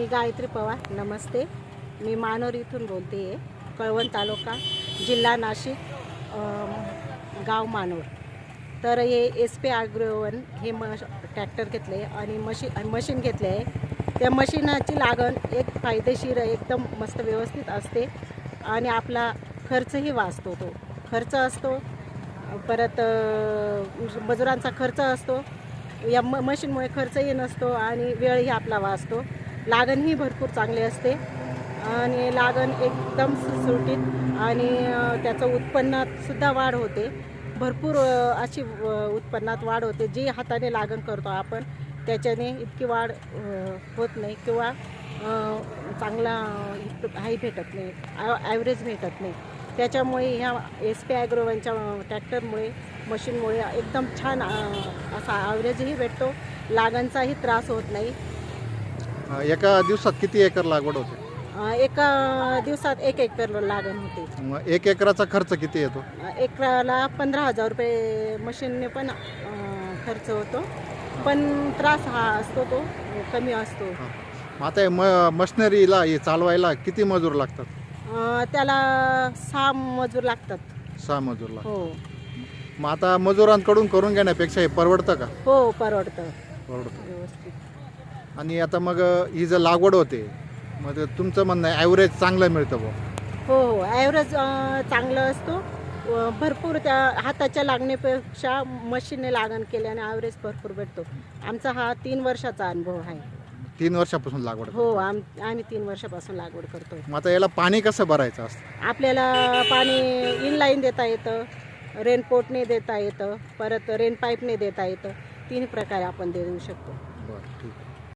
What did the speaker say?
मी गायत्री पवार नमस्ते. मी मानोर इथून बोलते आहे कळवण तालुका जिल्हा नाशिक गाव मानोर. तर हे एस पी आग्रोवन हे म ट्रॅक्टर घेतले आणि मशीन मशीन घेतले आहे. त्या मशीनाची लागण एक फायदेशीर एकदम मस्त व्यवस्थित असते आणि आपला खर्चही वाचतो तो. खर्च असतो परत मजुरांचा खर्च असतो. या म मशीनमुळे खर्चही नसतो आणि वेळही आपला वाचतो. लागणही भरपूर चांगली असते. आणि लागण एकदम सुटसुटीत आणि त्याचं उत्पन्नातसुद्धा वाढ होते. भरपूर अशी उत्पन्नात वाढ होते. जी हाताने लागण करतो आपण त्याच्याने इतकी वाढ होत नाही किंवा चांगला हाही भेटत नाही ॲव्हरेज भेटत नाही. त्याच्यामुळे ह्या एस पी ॲग्रोवनच्या ट्रॅक्टरमुळे मशीनमुळे एकदम छान असा ॲव्हरेजही भेटतो. लागणचाही त्रास होत नाही. अ, एका दिवसात किती एकर लागवड होते? अ, एका दिवसात एक एकर लागण होते. मग एक एकराचा खर्च किती येतो? एकराला पंधरा हजार रुपये मशीनने पण अ, खर्च होतो. पण त्रास हा असतो तो कमी असतो. मग आता हे म मशिनरीला हे चालवायला किती मजूर लागतात? अ, त्याला सहा मजूर लागतात. सहा मजूर लागतात. हो. मग आता मजुरांकडून करून घेण्यापेक्षा हे परवडतं का? हो परवडतं. परवडतं. व्यवस्थित. आणि आता मग ही जर लागवड होते मग ते तुमचं म्हणणं आहे ॲव्हरेज चांगलं मिळतं बुवा. हो हो ॲव्हरेज चांगलं असतो. भरपूर त्या हाताच्या लागण्यापेक्षा मशीनने लागण केल्याने ॲव्हरेज भरपूर भेटतो. आमचा हा तीन वर्षाचा अनुभव आहे. तीन वर्षापासून लागवड हो आम आम्ही तीन वर्षापासून लागवड करतो. मग आता याला पाणी कसं भरायचं असतं? आपल्याला पाणी इनलाईन देता येतं रेनकोटने देता येतं परत रेन पाईपने देता येतं. तीन प्रकारे आपण देऊ शकतो. बरं ठीक आहे.